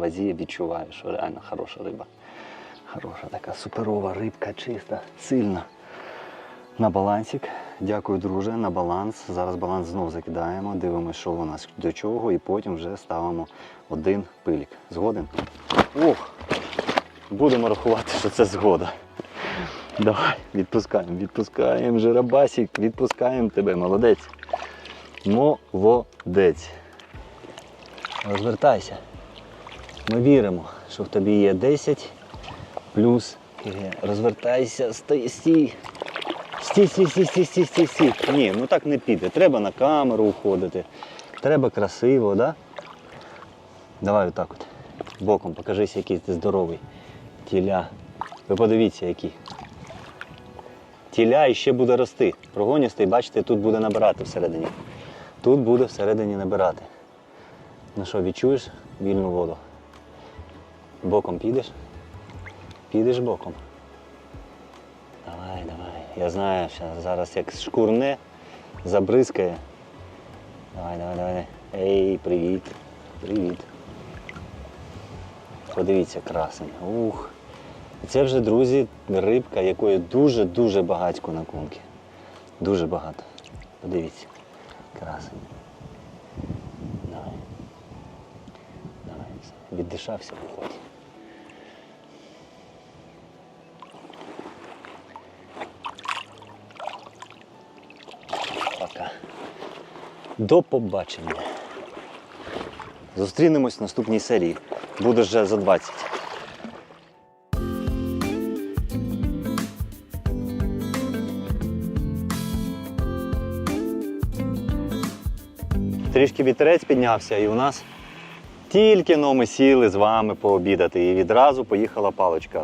вазі відчуваю, що реально хороша риба. Хороша така суперова рибка, чиста, сильна. На балансик. Дякую, друже, на баланс. Зараз баланс знов закидаємо, дивимося, що у нас до чого, і потім вже ставимо один пилік. Згоден? Ох! Будемо рахувати, що це згода. Давай, відпускаємо, відпускаємо, жиробасик, відпускаємо тебе, молодець. Молодець. Розвертайся. Ми віримо, що в тобі є 10 плюс. Розвертайся, стій, стій. Стій, стій, стій, стій, стій, стій, стій. Ні, ну так не піде. Треба на камеру уходити. Треба красиво, да? Давай отак от. Боком покажись, який ти здоровий. Тіля. Ви подивіться, який. Тіля іще буде рости. Прогоністий, бачите, тут буде набирати всередині. Тут буде всередині набирати. Ну що, відчуєш вільну воду? Боком підеш? Підеш боком. Давай, давай. Я знаю, що зараз як шкурне, забризкає. Давай, давай, давай. Ей, привіт. Привіт. Подивіться, красень. Ух. Це вже, друзі, рибка, якої дуже-дуже багатько на кунки. Дуже багато. Подивіться. Красень. Давай. Давай. Віддишався, виходь. До побачення. Зустрінемось в наступній серії. Буде вже за 20. Трішки вітерець піднявся і у нас тільки но ми сіли з вами пообідати. І відразу поїхала паличка.